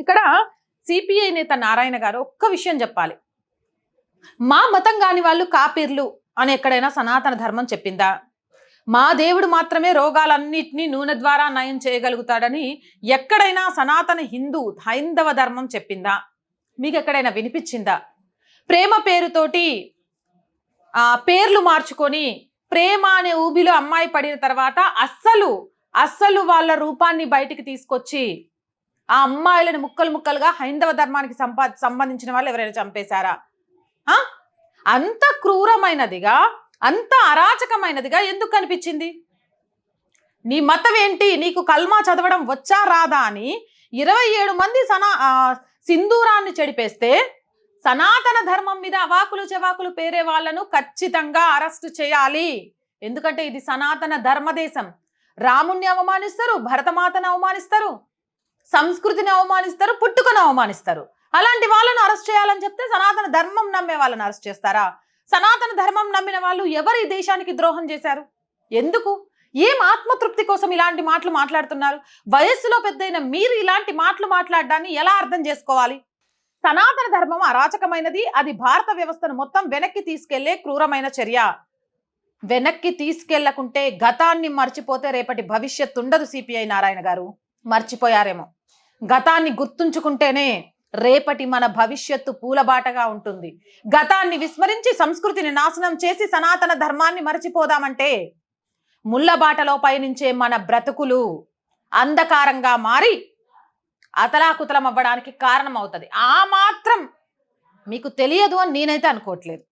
ఇక్కడ సిపిఐ నేత నారాయణ గారు ఒక్క విషయం చెప్పాలి. మా మతం కాని వాళ్ళు కాపీర్లు అని ఎక్కడైనా సనాతన ధర్మం చెప్పిందా? మా దేవుడు మాత్రమే రోగాలన్నిటినీ నూనె ద్వారా నయం చేయగలుగుతాడని ఎక్కడైనా సనాతన హిందూ హైందవ ధర్మం చెప్పిందా? మీకు ఎక్కడైనా వినిపించిందా? ప్రేమ పేరుతోటి పేర్లు మార్చుకొని ప్రేమ అనే ఊబిలో అమ్మాయి పడిన తర్వాత అస్సలు అస్సలు వాళ్ళ రూపాన్ని బయటికి తీసుకొచ్చి ఆ అమ్మాయిలను ముక్కలు ముక్కలుగా హైందవ ధర్మానికి సంపా సంబంధించిన వాళ్ళు ఎవరైనా చంపేశారా? అంత క్రూరమైనదిగా అంత అరాచకమైనదిగా ఎందుకు కనిపించింది నీ మతం ఏంటి నీకు కల్మా చదవడం వచ్చా రాదా అని ఇరవై ఏడు మంది సనా సింధూరాన్ని చెడిపేస్తే సనాతన ధర్మం మీద అవాకులు చెవాకులు పేరే వాళ్ళను ఖచ్చితంగా అరెస్టు చేయాలి. ఎందుకంటే ఇది సనాతన ధర్మదేశం. రాముణ్ణి అవమానిస్తారు భరతమాతను అవమానిస్తారు. సంస్కృతిని అవమానిస్తారు పుట్టుకను అవమానిస్తారు. అలాంటి వాళ్ళను అరెస్ట్ చేయాలని చెప్తే సనాతన ధర్మం నమ్మే వాళ్ళని అరెస్ట్ చేస్తారా? సనాతన ధర్మం నమ్మిన వాళ్ళు ఎవరు ఈ దేశానికి ద్రోహం చేశారు? ఎందుకు? ఏం ఆత్మతృప్తి కోసం ఇలాంటి మాటలు మాట్లాడుతున్నారు? వయస్సులో పెద్దయిన మీరు ఇలాంటి మాటలు మాట్లాడడాన్ని ఎలా అర్థం చేసుకోవాలి? సనాతన ధర్మం అరాచకమైనది అది భారత వ్యవస్థను మొత్తం వెనక్కి తీసుకెళ్ళే క్రూరమైన చర్య. వెనక్కి తీసుకెళ్ళకుంటే గతాన్ని మర్చిపోతే రేపటి భవిష్యత్తు ఉండదు సిపిఐ నారాయణ గారు. మర్చిపోయారేమో. గతాన్ని గుర్తుంచుకుంటేనే రేపటి మన భవిష్యత్తు పూలబాటగా ఉంటుంది. గతాన్ని విస్మరించి సంస్కృతిని నాశనం చేసి సనాతన ధర్మాన్ని మర్చిపోదామంటే ముళ్ళబాటలో పయనించే మన బ్రతుకులు అంధకారంగా మారి అతలాకుతలం అవ్వడానికి కారణం అవుతుంది ఆ మాత్రం మీకు తెలియదు అని నేనైతే అనుకోవట్లేదు.